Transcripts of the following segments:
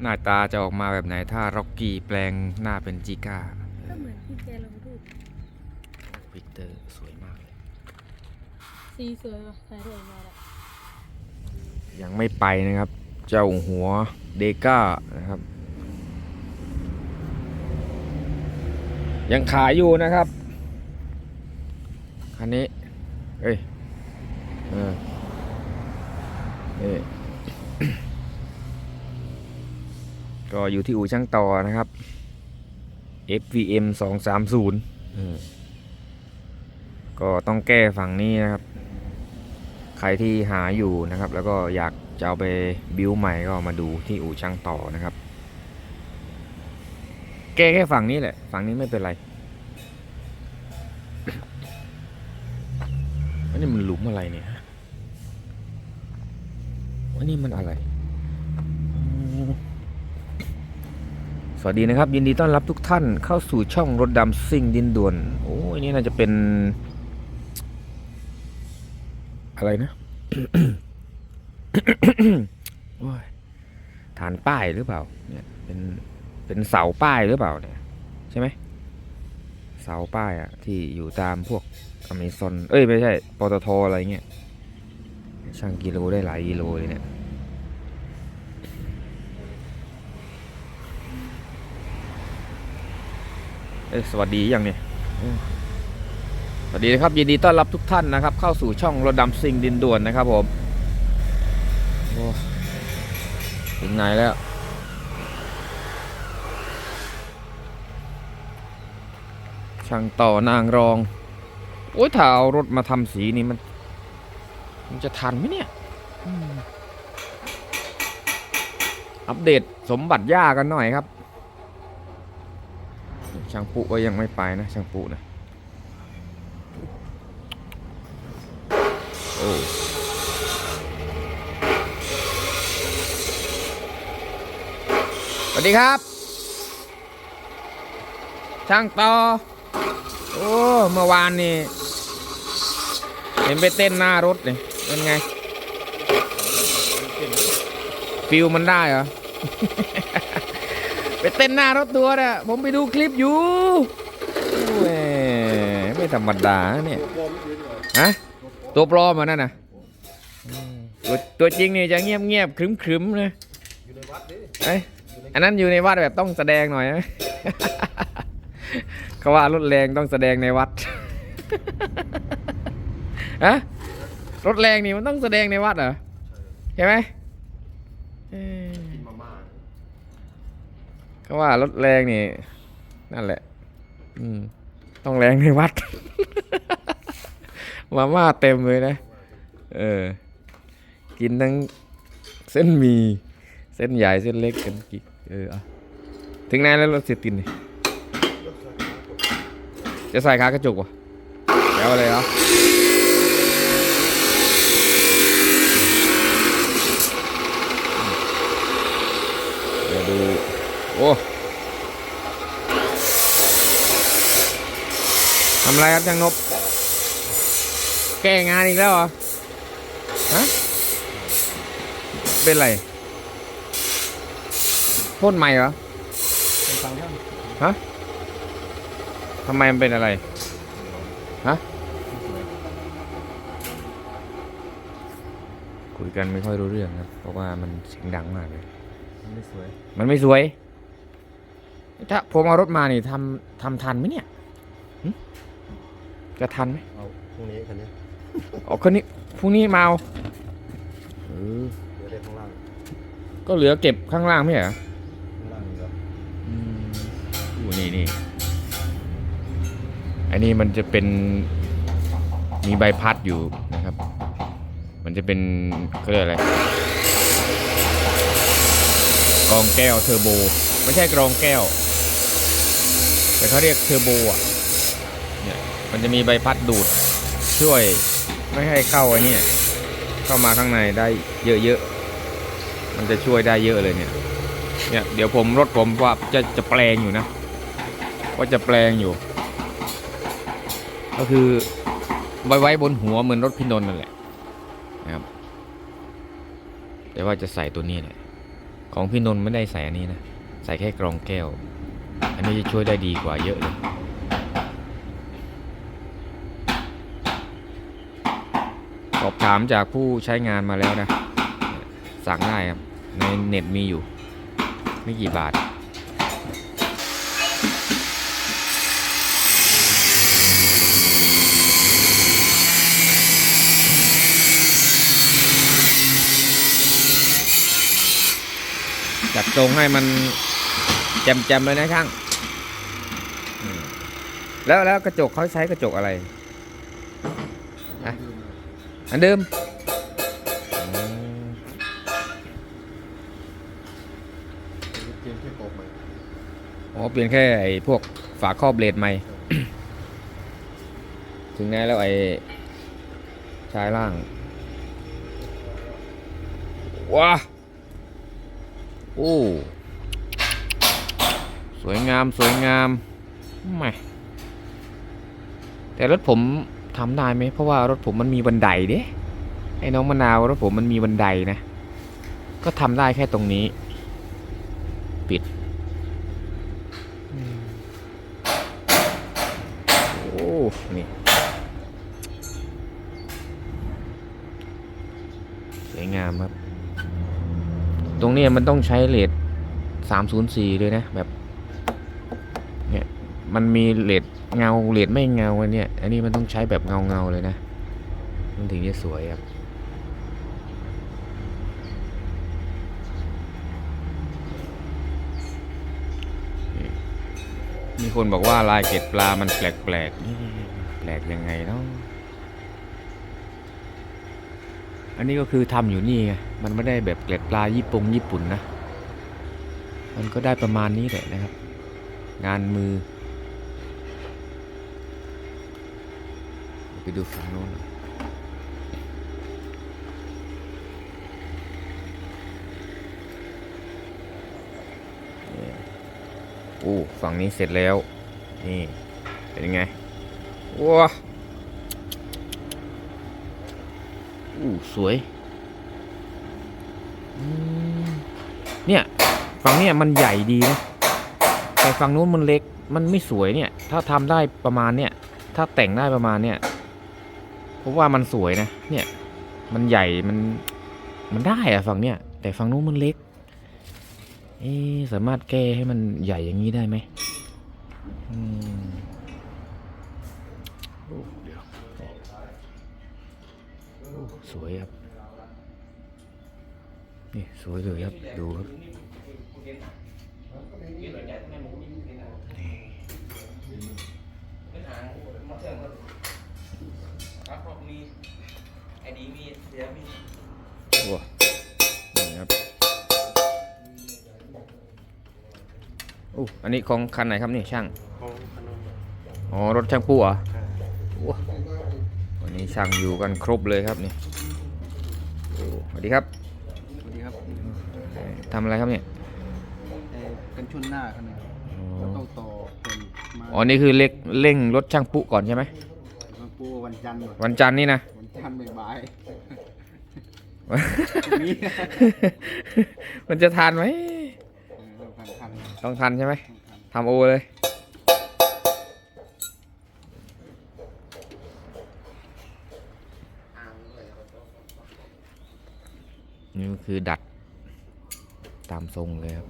หน้าตาจะออกมาแบบไหนถ้าร็อกกี้แปลงหน้าเป็นจิก้าก็เหมือนที่แกลงรูปวิกเตอร์สวยมากเลย สีสวยว่ะถ่ายรูปออกมาละยังไม่ไปนะครับ เจ้าหัวเดก้านะครับ ยังขายอยู่นะครับ คันนี้ เอ้ย เออเอ้ย ก็อยู่ที่อู่ช่างต่อนะครับ FVM 230อืมก็ต้องแก้ฝั่งนี้นะครับ ใครที่หาอยู่นะครับ แล้วก็อยากจะเอาไปบิวใหม่ก็มาดูที่อู่ช่างต่อนะครับ แก้แค่ฝั่งนี้แหละ ฝั่งนี้ไม่เป็นไรอันนี้มันหลุมอะไรเนี่ยอันนี้มันอะไรอ๋อส วัสดีนะครับ ยินดีต้อนรับทุกท่านเข้าสู่ช่องรถดำซิ่งดินด่วน โอ้ยนี่น่าจะเป็น อะไรนะโอ้ยฐานป้ายหรือเปล่า เนี่ย เป็นเป็นเสาป้ายหรือเปล่าเนี่ย ใช่ไหมเสาป้ายอะที่อยู่ตามพวกอเมซอนเอ้ยไม่ใช่ปตทอะไรเงี้ยช่างกิโลได้หลายกิโลเลยเนี่ยเอ้สวัสดียังเนี่ยสวัสดีนะครับยินดีต้อนรับทุกท่านนะครับ เข้าสู่ช่องรถดำซิงดินด่วนนะครับผมถึงไหนแล้ว ช่างต่อนางรอง โอ้ยถ้าเอารถมาทำสีนี่มัน มันจะทันไหมเนี่ยอัปเดตสมบัติย่ากันหน่อยครับ ช่างปุก็ยังไม่ไปนะช่างปุนะโอ้สวัสดีครับ ช่างต่อ โอ้เมื่อวานนี่เห็นไปเต้นหน้ารถเลยเป็นไง ฟิลมันได้เหรอ ไปเต้นหน้ารถตัวน่ะผมไปดูคลิปอยู่แหมไม่ธรรมดาเนี่ยฮะตัวปลอมมือนนั่นนะตัวตัวจริงนี่จะเงียบเงียบๆครึมครึมๆเลยเอ้ยอันนั้นอยู่ในวัดแบบต้องแสดงหน่อยนะเขาว่ารถแรงต้องแสดงในวัดฮะรถแรงนี่มันต้องแสดงในวัดเหรอใช่ไหม เอ้ยเขาว่ารถแรงนี่ นั่นแหละ อืม ต้องแรงในวัด มาม่าเต็มเลยนะ เออ กินทั้งเส้นหมี เส้นใหญ่เส้นเล็กกันกิเอออาถึงไหนแล้วรถเสียตินนี่จะใส่ขากระจุกวะเดี๋ยวอะไรเหรอเดี๋ยวดู โอ้ทำอะไรครับช่างนบ แก้งานอีกแล้วเหรอ ฮะ เป็นไรพ่นใหม่เหรอฮะทำไมมันเป็นอะไร ฮะ คุยกันไม่ค่อยรู้เรื่องครับเพราะว่ามันเสียงดังมากเลย มันไม่สวย มันไม่สวย ถ้าผมเอารถมานี่ทำทำทันไหมเนี่ยหึจะทันไหมเอาพรุ่งนี้คันนี้ออกคนนี้พรุ่งนี้มาเอาเออเดี๋ยวได้ข้างล่างก็เหลือเก็บข้างล่างไม่ใช่เหรอ ข้างล่างนี่ครับอืมอู้นี่นี่ อันนี้มันจะเป็นมีใบพัดอยู่นะครับ มันจะเป็นเขาเรียกอะไรกรองแก้วเทอร์โบ ไม่ใช่กรองแก้ว แต่เขาเรียกเทอร์โบอะเนี่ยมันจะมีใบพัดดูดช่วยไม่ให้เข้าไอ้นี่เข้ามาข้างในได้เยอะๆ มันจะช่วยได้เยอะเลยเนี่ยเนี่ยเดี๋ยวผมรถผมว่าจะจะแปลงอยู่นะว่าจะแปลงอยู่ ก็คือไว้ไว้บนหัวเหมือนรถพี่นน์นั่นแหละนะครับ แต่ว่าจะใส่ตัวนี้แหละของพี่นนท์ไม่ได้ใส่อันนี้นะ ใส่แค่กรองแก้ว อันนี้จะช่วยได้ดีกว่าเยอะเลยสอบถามจากผู้ใช้งานมาแล้วนะ สั่งได้ครับ ในเน็ตมีอยู่ ไม่กี่บาทจัดทรงให้มันแจมๆเลยนะช่าง แล้วแล้วกระจกเขาใช้กระจกอะไรอะอันเดิมอืมเกมที่ปกใหม่อ๋อเปลี่ยนแค่ไอ้พวกฝาครอบเบลดใหม่ ถึงไงแล้วไอ้ชายล่างว้าโอ้ สวยงามสวยงามไม่ แต่รถผมทำได้ไหมเพราะว่ารถผมมันมีบันไดเด้ไอ้น้องมะนาวรถผมมันมีบันไดนะ ก็ทำได้แค่ตรงนี้ ปิดโอ้นี่สวยงามครับ ตรงนี้มันต้องใช้เลท304 เลยนะแบบ มันมีเลทเงาเลทไม่เงาอันเนี้ยอันนี้มันต้องใช้แบบเงาเงาเลยนะ มันถึงจะสวยครับมีคนบอกว่าลายเกล็ดปลามันแปลกแปลกแปลกยังไงเนาะอันนี้ก็คือทำอยู่นี่ไง มันไม่ได้แบบเกล็ดปลาญี่ปุ่งญี่ปุ่นนะ มันก็ได้ประมาณนี้แหละนะครับ งานมือ ไปดูฝั่งโน้นโอ้ฝั่งนี้เสร็จแล้ว นี่ เป็นยังไงว้าอู้สวย เนี่ย ฝั่งเนี้ยมันใหญ่ดีนะ แต่ฝั่งนู้นมันเล็ก มันไม่สวยเนี่ย ถ้าทำได้ประมาณเนี่ย ถ้าแต่งได้ประมาณเนี่ย ผมว่ามันสวยนะ เนี่ย มันใหญ่ มัน มันได้อะฝั่งเนี้ย แต่ฝั่งนู้นมันเล็ก เอ๊สามารถแก้ให้มันใหญ่อย่างนี้ได้ไหมอืมโอ้เดี๋ยวโอ้สวยครับ นี่สวยเลยครับ ดูครับ โอ้นี่ครับโอ้อันนี้ของคันไหนครับนี่ช่างของขนมอ๋อรถช่างปูเหรอโอ้วันนี้ช่างอยู่กันครบเลยครับนี่โอ้สวัสดีครับสวัสดีครับเอ่อทำอะไรครับเนี่ยเอ่อกันชนหน้าครับเนี่ยอ๋อก็ต้องต่อคนมาอ๋อนี่คือเล็กเร่งรถช่างปุก่อนใช่ไหมมาปู วันจันทร์ก่อนวันจันทร์นี่นะ วันจันทร์บ่ายๆนี้มันจะทานไหมเออต้องทันทันต้องทันใช่ไหมต้องทันทำโอเลย นี่ก็คือดัดตามทรงเลยครับ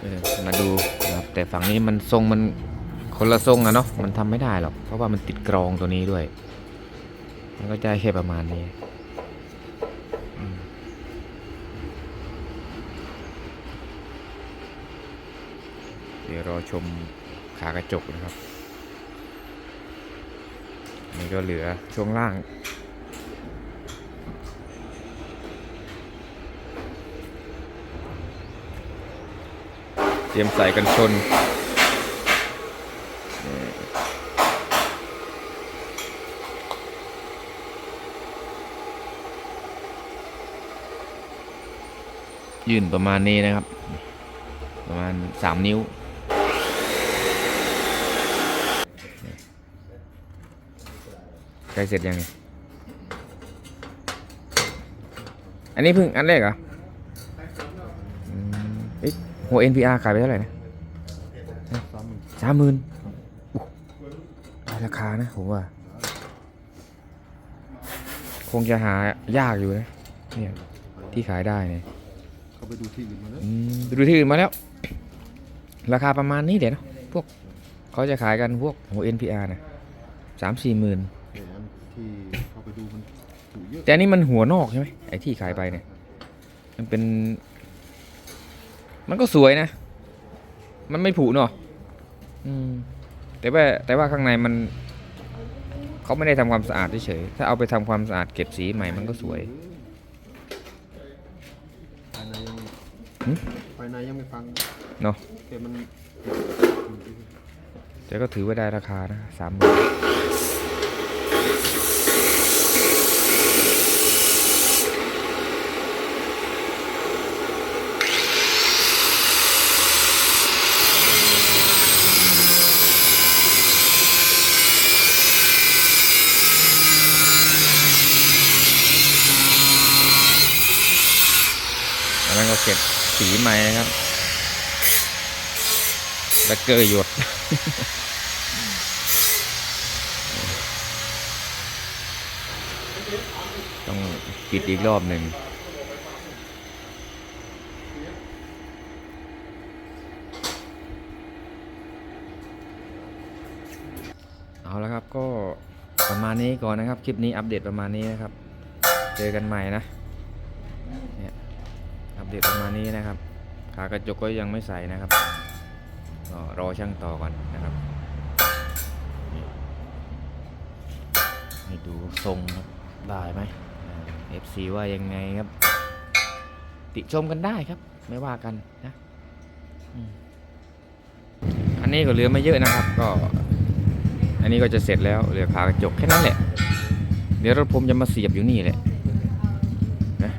เออมาดูนะครับแต่ฝั่งนี้มันทรงมันคนละทรงอะเนาะมันทำไม่ได้หรอกเพราะว่ามันติดกรองตัวนี้ด้วย มันก็จะแค่ประมาณนี้เดี๋ยวรอชมขากระจกนะครับ นี่ก็เหลือช่วงล่าง ตรียมใส่กันชน ยื่นประมาณนี้นะครับ ประมาณสามนิ้ว ใกล้เสร็จยัง อันนี้เพิ่งอันแรกเหรอ หัว NPR ขายไปเท่าไหร่นะสามหมื่นสามหมื่นได้ราคานะผมว่า คงจะหายากอยู่นะเนี่ยที่ขายได้เนี่ยเขาไปดูที่อื่นมาแล้วอืมไปดูที่อื่นมาแล้ว ราคาประมาณนี้เดี๋ยวนะพวกเขาจะขายกันพวกหัว NPR นะสามสี่หมื่นแต่อันที่เขาไปดูมันถูกเยอะแต่อันนี้มันหัวนอกใช่ไหมไอ้ที่ขายไปเนี่ย มันเป็น มันก็สวยนะ มันไม่ผุเนาะอืมแต่ว่าแต่ว่าข้างในมัน เขาไม่ได้ทำความสะอาดเฉยๆถ้าเอาไปทำความสะอาดเก็บสีใหม่มันก็สวยภายในยังหึภายในยังไม่ฟังเนาะแต่มันแต่ก็ถือว่าได้ราคานะสามหมื่นอันนั้นก็เก็บสีใหม่ นะครับแบคเกอร์หยดต้องปิดอีกรอบหนึ่งเอาละครับก็ประมาณนี้ก่อนนะครับ คลิปนี้อัปเดตประมาณนี้นะครับ เจอกันใหม่นะเนี่ยอัปเดตประมาณนี้นะครับ ขากระจกก็ยังไม่ใส่นะครับก็รอช่างต่อก่อนนะครับนี่ให้ดูทรงครับได้ไหมเอฟซีว่ายังไงครับ ติชมกันได้ครับ ไม่ว่ากันนะอืมอันนี้ก็เหลือไม่เยอะนะครับ ก็ อันนี้ก็จะเสร็จแล้วเหลือขากระจกแค่นั้นแหละ เดี๋ยวรถผมจะมาเสียบอยู่นี่แหละนะ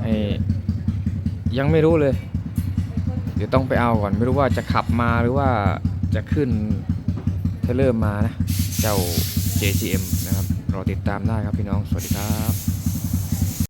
ไอ้ ยังไม่รู้เลย เดี๋ยวต้องไปเอาก่อน ไม่รู้ว่าจะขับมาหรือว่าจะขึ้นเทเลอร์มานะ เจ้า JCM นะครับ รอติดตามได้ครับพี่น้อง สวัสดีครับ